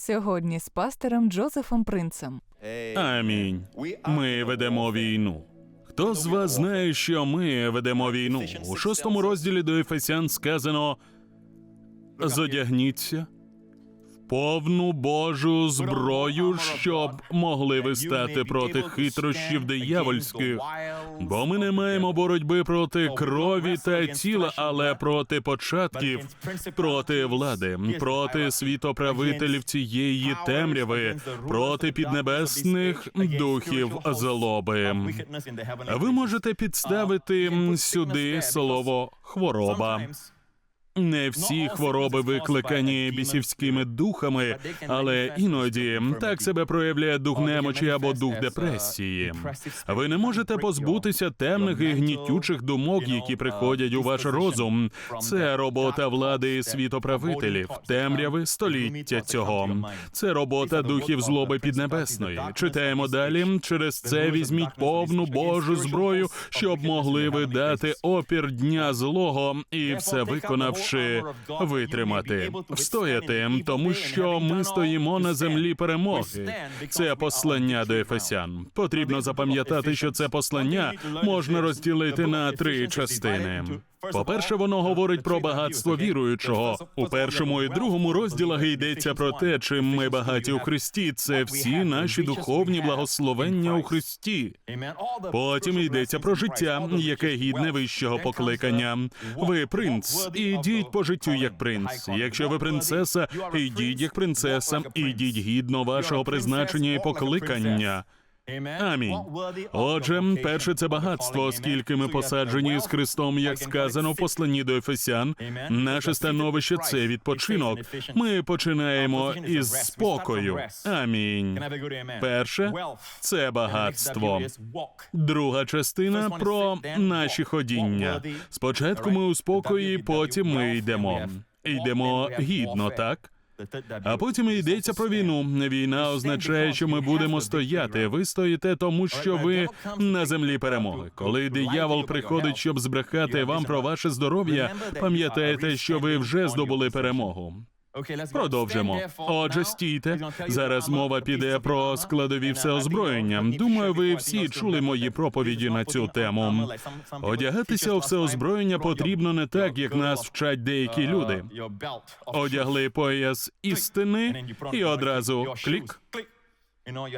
Сьогодні з пастором Джозефом Принцем. Амінь. Ми ведемо війну. Хто з вас знає, що ми ведемо війну? У шостому розділі до Ефесян сказано: зодягніться повну Божу зброю, щоб могли ви стати проти хитрощів диявольських. Бо ми не маємо боротьби проти крові та тіла, але проти початків, проти влади, проти світоправителів цієї темряви, проти піднебесних духів злоби. Ви можете підставити сюди слово хвороба. Не всі хвороби викликані бісівськими духами, але іноді так себе проявляє дух немочі або дух депресії. Ви не можете позбутися темних і гнітючих думок, які приходять у ваш розум. Це робота влади і світоправителів, темряви століття цього. Це робота духів злоби піднебесної. Читаємо далі. Через це візьміть повну Божу зброю, щоб могли ви дати опір дня злого і все виконавши витримати, встояти, тому що ми стоїмо на землі перемоги. Це послання до Ефесян. Потрібно запам'ятати, що це послання можна розділити на три частини. По-перше, воно говорить про багатство віруючого. У першому і другому розділах йдеться про те, чим ми багаті у Христі. Це всі наші духовні благословення у Христі. Потім йдеться про життя, яке гідне вищого покликання. Ви принц, ідіть по життю як принц. Якщо ви принцеса, ідіть як принцеса, ідіть гідно вашого призначення і покликання. Амінь. Отже, перше це багатство, оскільки ми посаджені з Христом, як сказано в посланні до Ефесян. Наше становище це відпочинок. Ми починаємо із спокою. Амінь. Перше це багатство. Друга частина про наші ходіння. Спочатку ми у спокої, потім ми йдемо. Йдемо гідно, так? А потім йдеться про війну. Війна означає, що ми будемо стояти. Ви стоїте, тому що ви на землі перемоги. Коли диявол приходить, щоб збрехати вам про ваше здоров'я, пам'ятайте, що ви вже здобули перемогу. Продовжимо. Отже, стійте. Зараз мова піде про складові всеозброєння. Думаю, ви всі чули мої проповіді на цю тему. Одягатися у всеозброєння потрібно не так, як нас вчать деякі люди. Одягли пояс істини і одразу клік.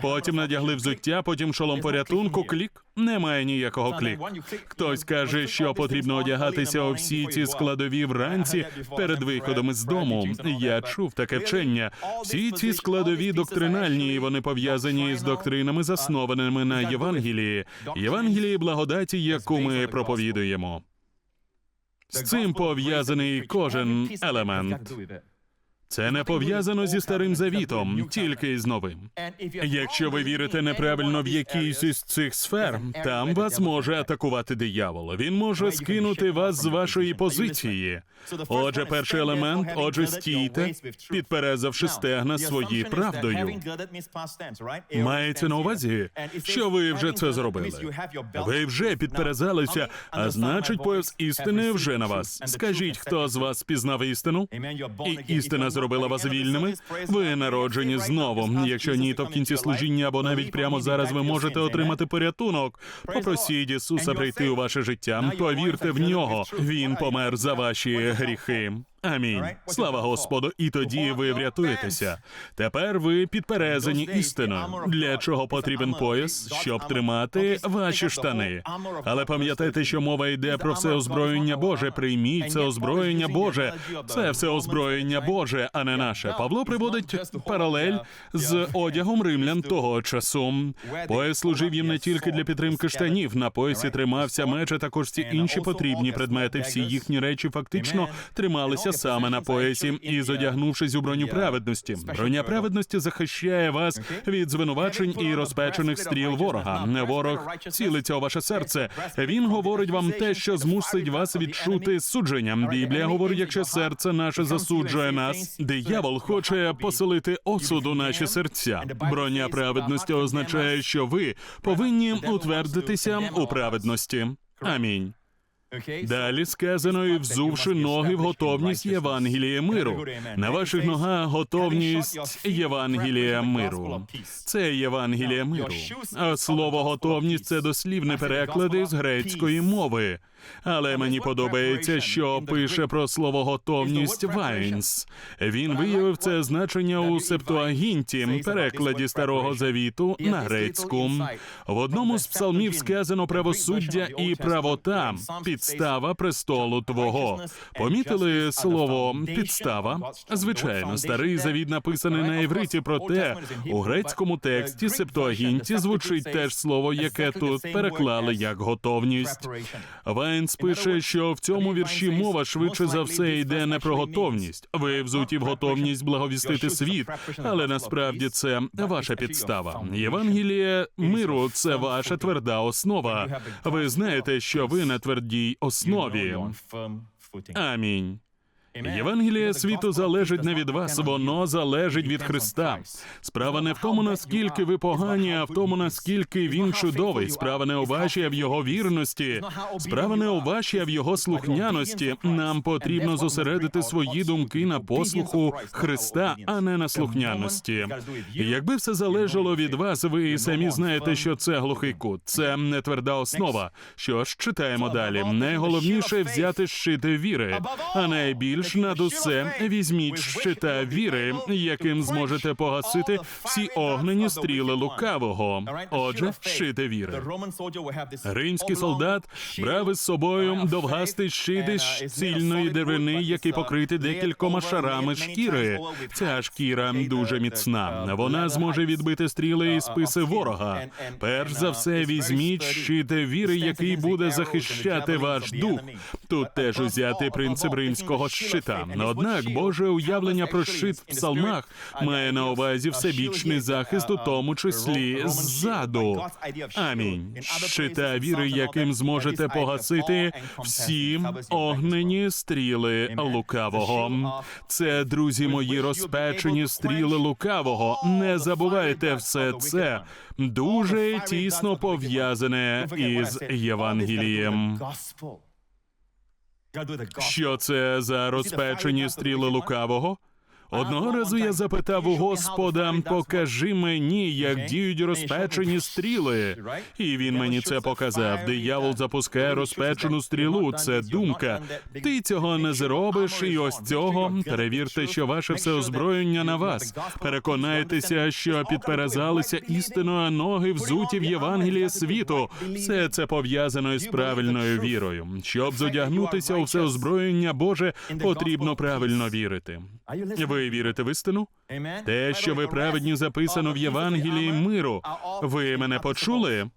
Потім надягли взуття, потім шолом порятунку, клік. Немає ніякого клік. Хтось каже, що потрібно одягатися у всі ці складові вранці перед виходом із дому. Я чув таке вчення. Всі ці складові доктринальні, і вони пов'язані з доктринами, заснованими на Євангелії, Євангелії благодаті, яку ми проповідуємо. З цим пов'язаний кожен елемент. Це не пов'язано зі старим завітом, тільки з новим. Якщо ви вірите неправильно в якійсь із цих сфер, там вас може атакувати диявол. Він може скинути вас з вашої позиції. Отже, перший елемент, отже, стійте, підперезавши стегна свої правдою. Мається на увазі, що ви вже це зробили. Ви вже підперезалися, а значить, пояс істини вже на вас. Скажіть, хто з вас пізнав істину? І істина зробила вас вільними. Ви народжені знову. Якщо ні, то в кінці служіння або навіть прямо зараз ви можете отримати порятунок. Попросіть Ісуса прийти у ваше життя. Повірте в нього. Він помер за ваші гріхи. Амінь. Слава Господу, і тоді ви врятуєтеся. Тепер ви підперезані істиною. Для чого потрібен пояс, щоб тримати ваші штани. Але пам'ятайте, що мова йде про все озброєння Боже. Прийміть це озброєння Боже. Це все озброєння Боже, а не наше. Павло приводить паралель з одягом римлян того часу. Пояс служив їм не тільки для підтримки штанів. На поясі тримався меч, а також ці інші потрібні предмети. Всі їхні речі фактично трималися саме на поясі і зодягнувшись у броню праведності. Броня праведності захищає вас від звинувачень і розпечених стріл ворога. Ворог цілиться у ваше серце. Він говорить вам те, що змусить вас відчути судження. Біблія говорить, якщо серце наше засуджує нас, диявол хоче поселити осуд у наші серця. Броня праведності означає, що ви повинні утвердитися у праведності. Амінь. Далі сказано, і взувши ноги в готовність Євангелія миру. На ваших ногах готовність Євангелія миру. Це Євангелія миру. А слово готовність це дослівне переклади з грецької мови. Але мені подобається, що пише про слово готовність Вайнс. Він виявив це значення у Септуагінті, перекладі старого завіту на грецьку. В одному з псалмів сказано правосуддя і правота, підстава престолу твого. Помітили слово підстава? Звичайно, старий завіт написаний на євриті, проте у грецькому тексті Септуагінті звучить теж слово, яке тут переклали як готовність. Вайнс пише, що в цьому вірші мова швидше за все йде не про готовність. Ви взуті в готовність благовістити світ, але насправді це ваша підстава. Євангеліє миру це ваша тверда основа. Ви знаєте, що ви на твердій основі. Амінь. Євангеліє світу залежить не від вас, воно залежить від Христа. Справа не в тому, наскільки ви погані, а в тому, наскільки він чудовий. Справа не у вашій, а в його вірності. Справа не у вашій, а в його слухняності. Нам потрібно зосередити свої думки на послуху Христа, а не на слухняності. Якби все залежало від вас, ви і самі знаєте, що це глухий кут, це не тверда основа. Що ж, читаємо далі. Найголовніше взяти щити віри, а найбільш над усе візьміть щита віри, яким зможете погасити всі огнені стріли лукавого. Отже, щити віри. Римський солдат брав із собою довгастий щит із цільної деревини, який покритий декількома шарами шкіри. Ця шкіра дуже міцна. Вона зможе відбити стріли і списи ворога. Перш за все, візьміть щит віри, який буде захищати ваш дух. Тут теж узяти принцип римського щита. Однак Боже уявлення про щит в псалмах має на увазі всебічний захист, у тому числі ззаду. Амінь. Щита віри, яким зможете погасити всі огнені стріли лукавого. Це, друзі мої, розпечені стріли лукавого. Не забувайте все це дуже тісно пов'язане із Євангелієм. Що це за розпечені стріли лукавого? Одного разу я запитав у Господа, покажи мені, як діють розпечені стріли. І він мені це показав. Диявол запускає розпечену стрілу. Це думка. Ти цього не зробиш, і ось цього перевірте, що ваше все озброєння на вас. Переконайтеся, що підперезалися істиною, ноги взуті в Євангелії світу. Все це пов'язано із правильною вірою. Щоб зодягнутися у все озброєння Боже, потрібно правильно вірити. Ви вірите в істину? Те, що ви праведні, записано в Євангелії миру. Ви мене почули?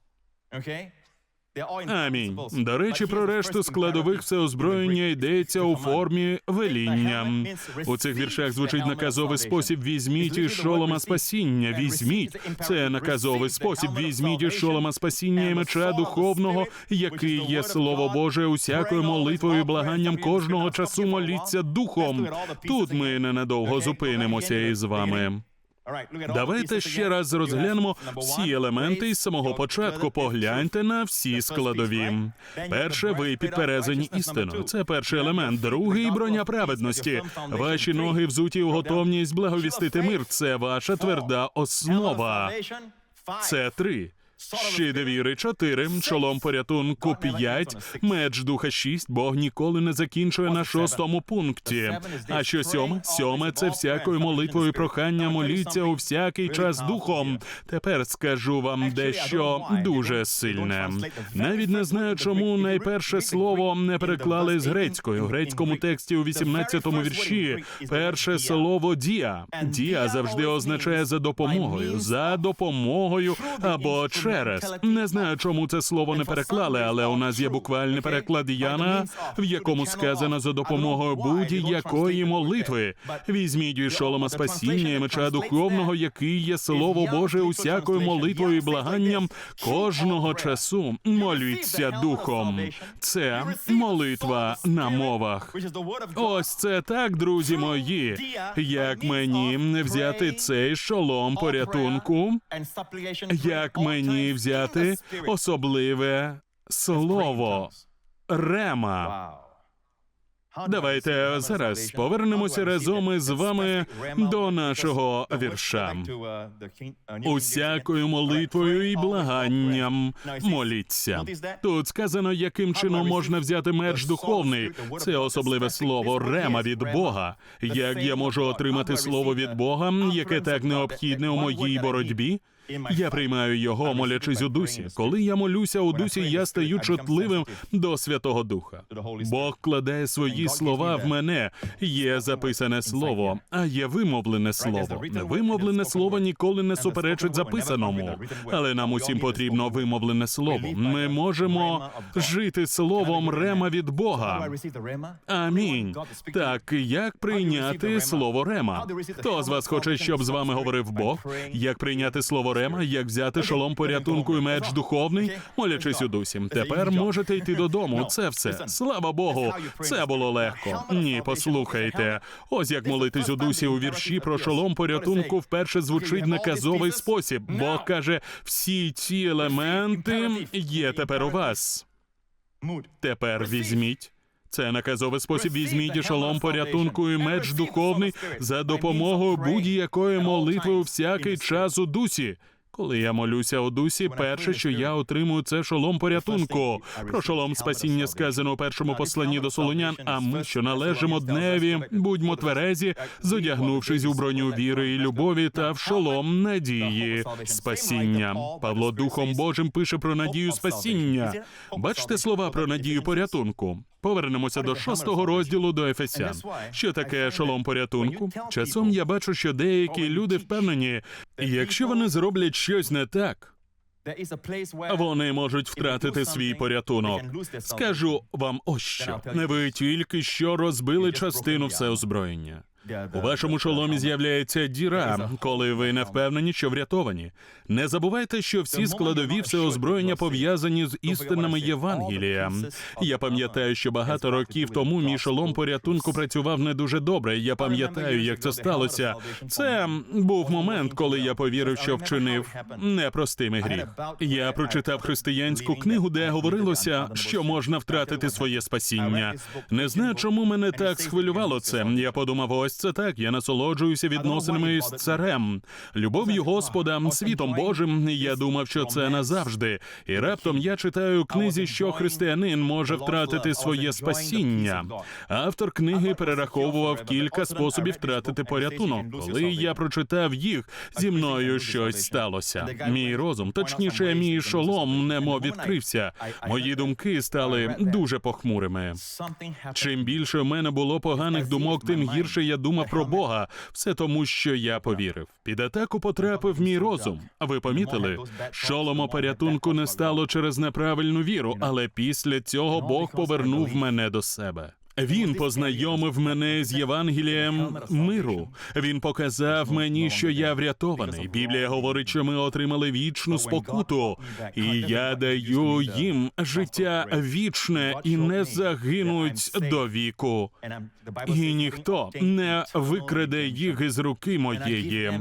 Амінь. До речі, про решту складових всеозброєння йдеться у формі веління. У цих віршах звучить наказовий спосіб візьміть із шолома спасіння. Візьміть це наказовий спосіб. Візьміть із шолома спасіння і меча духовного, який є слово Боже, усякою молитвою, і благанням кожного часу моліться духом. Тут ми ненадовго зупинимося із вами. Давайте ще раз розглянемо всі елементи із самого початку. Погляньте на всі складові. Перше, ви підперезані істиною. Це перший елемент. Другий броня праведності. Ваші ноги взуті у готовність благовістити мир. Це ваша тверда основа. Це три. Щит віри 4, шолом порятунку 5, меч духа 6, Бог ніколи не закінчує на шостому пункті. А що сьоме? Сьоме це всякою молитвою прохання моліться у всякий час духом. Тепер скажу вам дещо дуже сильне. Навіть не знаю, чому найперше слово не переклали з грецької. У грецькому тексті у 18-му вірші перше слово дія. Дія завжди означає за допомогою, за допомогою або через. Не знаю, чому це слово не переклали, але у нас є буквальний переклад Яна, в якому сказано за допомогою будь-якої молитви. Візьміть від шолома спасіння і меча духовного, який є слово Боже усякою молитвою і благанням кожного часу. Моліться духом. Це молитва на мовах. Ось це так, друзі мої. Як мені не взяти цей шолом порятунку? Як мені взяти особливе слово? рема. Давайте зараз повернемося разом із вами до нашого вірша. Усякою молитвою і благанням моліться. Тут сказано, яким чином можна взяти меч духовний. Це особливе слово рема від Бога. Як я можу отримати слово від Бога, яке так необхідне у моїй боротьбі? Я приймаю його, молячись у дусі. Коли я молюся у дусі, я стаю чутливим до Святого Духа. Бог вкладає свої слова в мене. Є записане слово, а є вимовлене слово. Вимовлене слово ніколи не суперечить записаному, але нам усім потрібно вимовлене слово. Ми можемо жити словом рема від Бога. Амінь. Так як прийняти слово рема? Хто з вас хоче, щоб з вами говорив Бог? Як прийняти слово рема? Як взяти шолом порятунку і меч духовний? Молячись у дусі. Тепер можете йти додому. Це все. Слава Богу, це було легко. Ні, послухайте. Ось як молитись у дусі у вірші про шолом порятунку вперше звучить наказовий спосіб. Бог каже: всі ці елементи є тепер у вас. Тепер візьміть. Це наказовий спосіб. Візьміть шолом порятунку і меч духовний за допомогою будь-якої молитви у всякий час у дусі. Коли я молюся у дусі, перше, що я отримую, це шолом порятунку. Про шолом спасіння сказано у першому посланні до солонян. А ми, що належимо дневі, будьмо тверезі, зодягнувшись у броню віри і любові та в шолом надії. спасіння. Павло Духом Божим пише про надію спасіння. Бачите слова про надію порятунку. Повернемося до шостого розділу до Ефесян. Що таке шолом порятунку? Часом я бачу, що деякі люди впевнені, якщо вони зроблять щось не так, вони можуть втратити свій порятунок. Скажу вам ось що. не Ви тільки що розбили частину всеозброєння. У вашому шоломі з'являється діра, коли ви не впевнені, що врятовані. Не забувайте, що всі складові всеозброєння пов'язані з істинами Євангелія. Я пам'ятаю, що багато років тому мій шолом порятунку працював не дуже добре. Я пам'ятаю, як це сталося. Це був момент, коли я повірив, що вчинив непростимий гріх. Я прочитав християнську книгу, де говорилося, що можна втратити своє спасіння. Не знаю, чому мене так схвилювало це. Я подумав, ось це так. Я насолоджуюся відносинами з царем, любов'ю Господа, світом Божим. Я думав, що це назавжди. І раптом я читаю книзі, що християнин може втратити своє спасіння. Автор книги перераховував кілька способів втратити порятунок. Коли я прочитав їх, зі мною щось сталося. Мій розум, точніше, мій шолом, немов відкрився. Мої думки стали дуже похмурими. Чим більше в мене було поганих думок, тим гірше я думав про Бога. Все тому, що я повірив. Під атаку потрапив мій розум. А ви помітили, шоломо порятунку не стало через неправильну віру, але після цього Бог повернув мене до себе. Він познайомив мене з Євангелієм миру. Він показав мені, що я врятований. Біблія говорить, що ми отримали вічну спокуту, і я даю їм життя вічне і не загинуть до віку. І ніхто не викраде їх із руки моєї.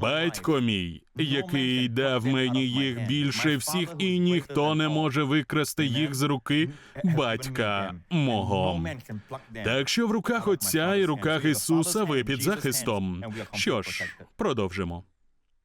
Батько мій, який дав мені їх більше всіх, і ніхто не може викрасти їх з руки батька мого. Так що в руках Отця і руках Ісуса ви під захистом. Що ж, продовжимо.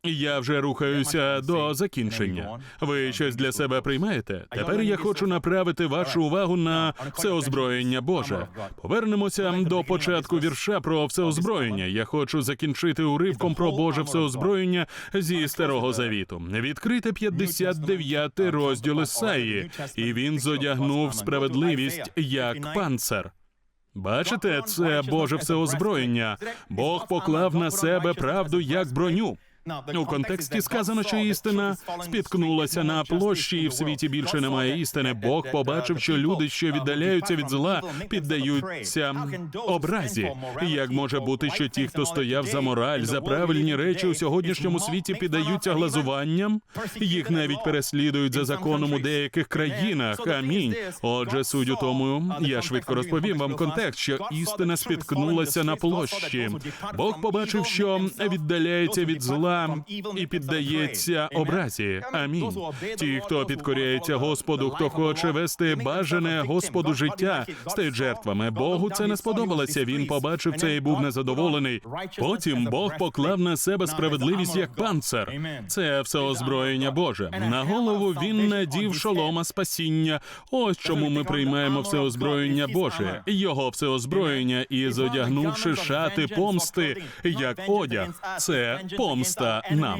Я вже рухаюся до закінчення. Ви щось для себе приймаєте? Тепер я хочу направити вашу увагу на всеозброєння Боже. Повернемося до початку вірша про всеозброєння. Я хочу закінчити уривком про Боже всеозброєння зі старого завіту. Відкрите 59 розділ Ісаї, і він зодягнув справедливість як панцир. Бачите, це Боже всеозброєння. Бог поклав на себе правду як броню. У контексті сказано, що істина спіткнулася на площі, і в світі більше немає істини. Бог побачив, що люди, що віддаляються від зла, піддаються образі. Як може бути, що ті, хто стояв за мораль, за правильні речі у сьогоднішньому світі, піддаються глазуванням? Їх навіть переслідують за законом у деяких країнах. Амінь. Отже, суть у тому, я швидко розповім вам контекст, що істина спіткнулася на площі. Бог побачив, що віддаляється від зла зла і піддається образі. Амінь. Ті, хто підкоряється Господу, хто хоче вести бажане Господу життя, стають жертвами. Богу це не сподобалося. Він побачив це і був незадоволений. Потім Бог поклав на себе справедливість як панцир. Це все озброєння Боже. На голову він надів шолома спасіння. Ось чому ми приймаємо все озброєння Боже, його все озброєння, і зодягнувши шати помсти, як одяг, це помста нам.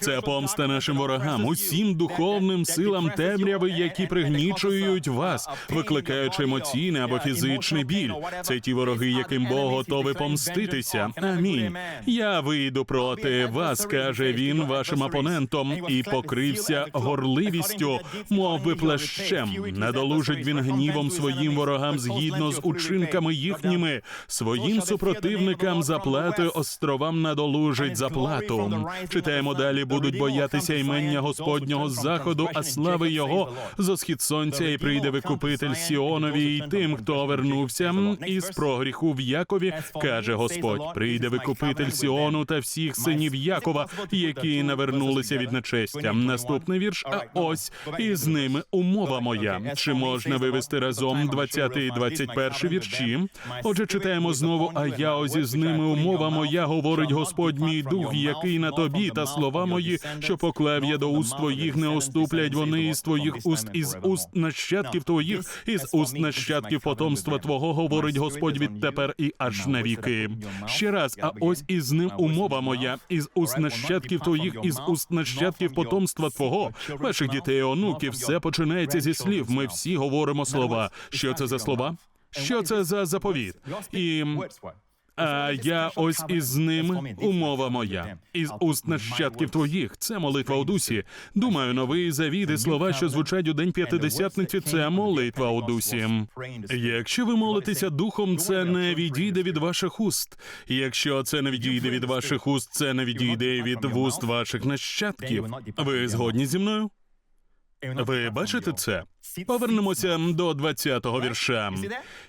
Це помста нашим ворогам, усім духовним силам темряви, які пригнічують вас, викликаючи емоційний або фізичний біль. Це ті вороги, яким Бог готовий помститися. Амінь. Я вийду проти вас, каже він вашим опонентом, і покрився горливістю, мов би плащем. Надолужить він гнівом своїм ворогам згідно з учинками їхніми, своїм супротивникам заплати островам надолужить заплату. Читаємо далі. Будуть боятися імення Господнього з заходу, а слави його зо схід сонця, і прийде викупитель Сіонові, і тим, хто вернувся із прогріху в Якові, каже Господь. Прийде викупитель Сіону та всіх синів Якова, які навернулися від нечестя. Наступний вірш. А ось і з ними умова моя. Чи можна вивести разом 20 і 21 вірші? Отже, читаємо знову. А я ось із ними умова моя, говорить Господь мій дух, який на тобі, та слова мої, що поклав я до уст твоїх, не оступлять вони із твоїх уст, із уст нащадків твоїх, із уст нащадків потомства твого, говорить Господь відтепер і аж навіки. Ще раз, а ось із ним умова моя, із уст нащадків твоїх, із уст нащадків потомства твого, ваших дітей, і онуків, все починається зі слів. Ми всі говоримо слова. Що це за слова? Що це за заповіт? І а я ось із ним умова моя, із уст нащадків твоїх. Це молитва у дусі. Думаю, новий завіт і слова, що звучать у день п'ятидесятниці, це молитва у дусі. Якщо ви молитеся духом, це не відійде від ваших уст. Якщо це не відійде від ваших уст, це не відійде від вуст ваших нащадків. Ви згодні зі мною? Ви бачите це? Повернемося до 20-го вірша.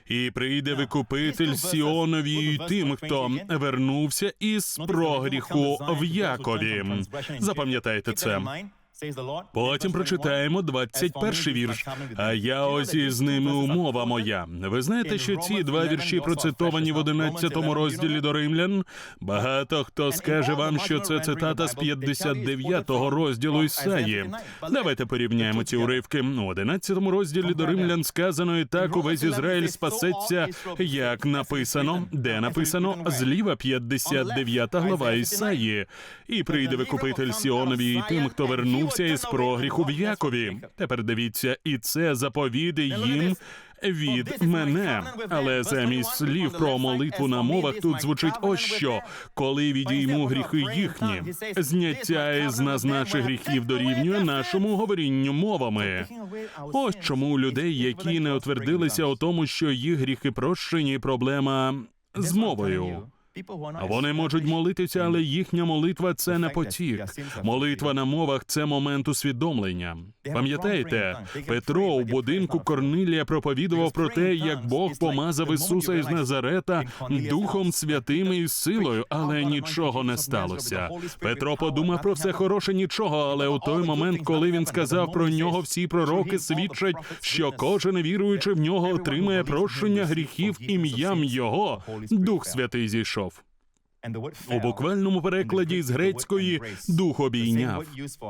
І прийде викупитель Сіонові і тим, хто вернувся із прогріху в Якові. Запам'ятайте це. Потім прочитаємо 21-й вірш. А я ось із ними умова моя. Ви знаєте, що ці два вірші процитовані в 11-му розділі до римлян? Багато хто скаже вам, що це цитата з 59-го розділу Ісаї. Давайте порівняємо ці уривки. У 11-му розділі до римлян сказано і так увесь Ізраїль спасеться, як написано, де написано зліва 59 глава Ісаї. І прийде викупитель Сіонові і тим, хто вернувся із прогріху в Якові. Тепер дивіться, і це заповіди їм. Від мене, але замість слів про молитву на мовах тут звучить ось що. коли відійму гріхи їхні, зняття із нас наших гріхів дорівнює нашому говорінню мовами. Ось чому у людей, які не утвердилися у тому, що їх гріхи прощені, проблема з мовою. Вони можуть молитися, але їхня молитва це не потік. Молитва на мовах це момент усвідомлення. Пам'ятаєте, Петро у будинку Корнилія проповідував про те, як Бог помазав Ісуса із Назарета Духом Святим і силою, але нічого не сталося. Петро подумав про все хороше нічого, але у той момент, коли він сказав про нього, всі пророки свідчать, що кожен віруючи в нього отримає прощення гріхів ім'ям Його. Дух Святий зійшов. У буквальному перекладі з грецької дух обійняв.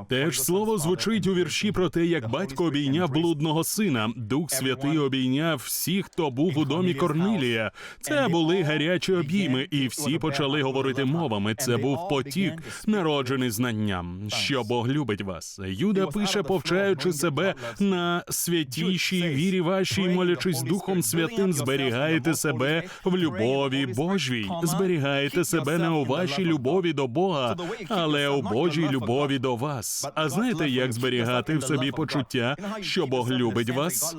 Теж слово звучить у вірші про те, як батько обійняв блудного сина. Дух Святий обійняв всіх, хто був у домі Корнилія. Це були гарячі обійми, і всі почали говорити мовами. Це був потік, народжений знанням, що Бог любить вас. Юда пише, повчаючи себе на святішій вірі вашій, молячись Духом Святим, зберігаєте себе в любові Божій, зберігаєте себе не у вашій любові до Бога, але у Божій любові до вас. А знаєте, як зберігати в собі почуття, що Бог любить вас?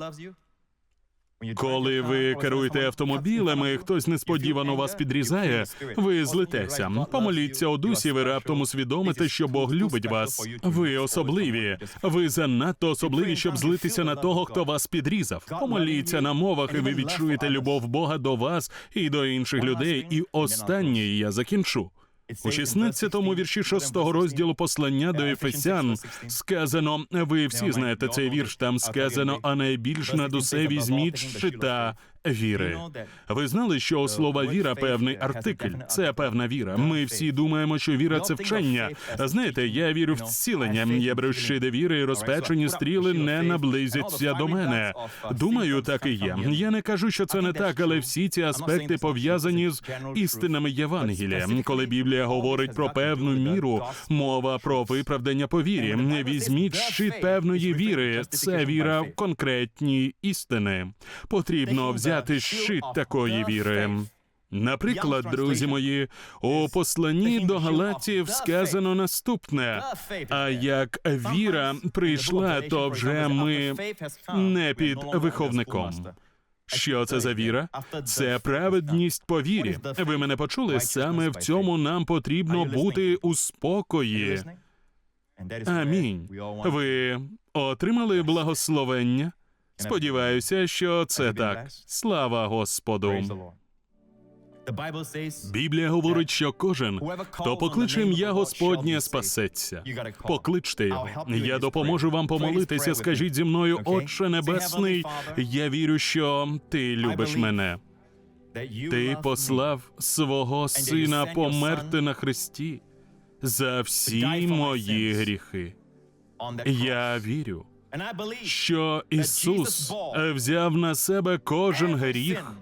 Коли ви керуєте автомобілем, хтось несподівано вас підрізає, ви злитеся. Помоліться у дусі, ви раптом усвідомите, що Бог любить вас. Ви особливі. Ви занадто особливі, щоб злитися на того, хто вас підрізав. Помоліться на мовах, і ви відчуєте любов Бога до вас і до інших людей. І останнє я закінчу. У 16-му вірші 6-го розділу послання до Ефесян сказано, ви всі знаєте цей вірш, там сказано, а найбільш над усе візьміть щита віри. Ви знали, що у слова віра певний артикль. Це певна віра. Ми всі думаємо, що віра це вчення. Знаєте, я вірю в зцілення. Я беру щиди віри, розпечені стріли не наблизяться до мене. Думаю, так і є. Я не кажу, що це не так, але всі ці аспекти пов'язані з істинами Євангелія. Коли Біблія говорить про певну міру, мова про виправдання по вірі. Не Візьміть щит певної віри. Це віра в конкретні істини. Потрібно взяти щит такої віри. Наприклад, друзі мої, у посланні до Галатів сказано наступне: а як віра прийшла, то вже ми не під виховником. Що це за віра? Це праведність по вірі. Ви мене почули? Саме в цьому нам потрібно бути у спокої. Амінь. Ви отримали благословення? Сподіваюся, що це так. Слава Господу. Біблія говорить, що кожен, хто покличе ім'я Господнє, спасеться. Покличте його. Я допоможу вам помолитися. Скажіть зі мною, Отче Небесний, я вірю, що ти любиш мене. Ти послав свого сина померти на хресті за всі мої гріхи. Я вірю, що Ісус взяв на себе кожен гріх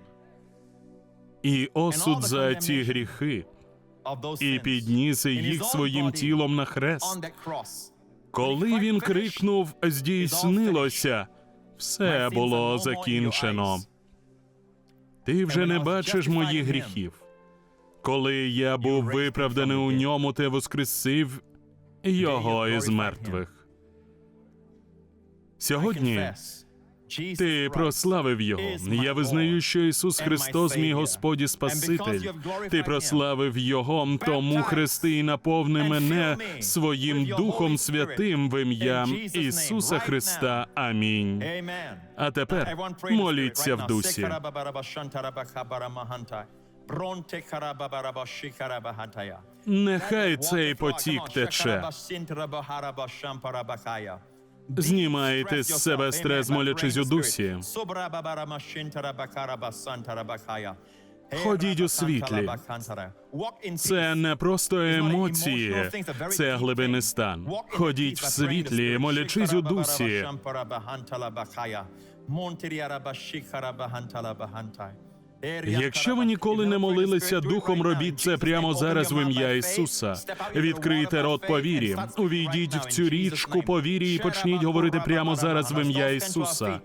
і осуд за ці гріхи, і підніс їх своїм тілом на хрест. Коли він крикнув здійснилося, все було закінчено. Ти вже не бачиш моїх гріхів. Коли я був виправданий у ньому, ти воскресив його із мертвих. Сьогодні ти прославив його. Я визнаю, що Ісус Христос, мій Господь і Спаситель. Ти прославив Його, тому хрести і наповни мене своїм Духом Святим в ім'я Ісуса Христа. Амінь. А тепер моліться в дусі. Нехай цей потік тече. Знімайте з себе стрес, молячись у дусі. Ходіть у світлі. Це не просто емоції, це глибинний стан. Ходіть в світлі, молячись у дусі. Якщо ви ніколи не молилися духом, робіть це прямо зараз в ім'я Ісуса. Відкрийте рот по вірі. Увійдіть в цю річку по вірі і почніть говорити прямо зараз в ім'я Ісуса.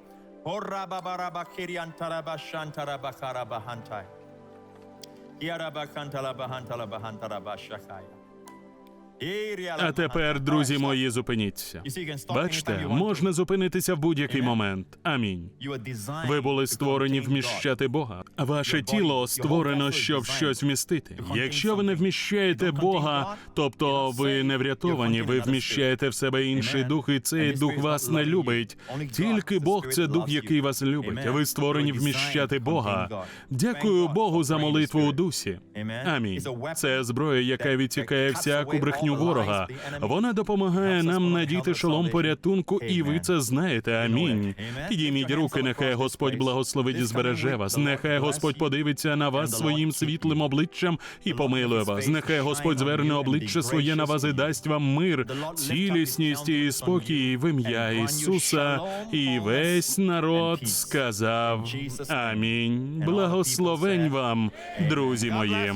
А тепер, друзі мої, зупиніться. Бачте, можна зупинитися в будь-який момент. Амінь. Ви були створені вміщати Бога. Ваше тіло створено, щоб щось вмістити. Якщо ви не вміщаєте Бога, тобто ви не врятовані, ви вміщаєте в себе інший дух, і цей дух вас не любить. Тільки Бог це дух, який вас любить. Ви створені вміщати Бога. Дякую Богу за молитву у дусі. Амінь. Це зброя, яка відтікає всяку брехню ворога. Вона допомагає нам надіти шолом порятунку, і ви це знаєте. Амінь. Підійміть руки, нехай Господь благословить і збереже вас. Нехай Господь подивиться на вас своїм світлим обличчям і помилує вас. Нехай Господь зверне обличчя своє на вас і дасть вам мир, цілісність і спокій в ім'я Ісуса. І весь народ сказав Амінь. Благословень вам, друзі мої.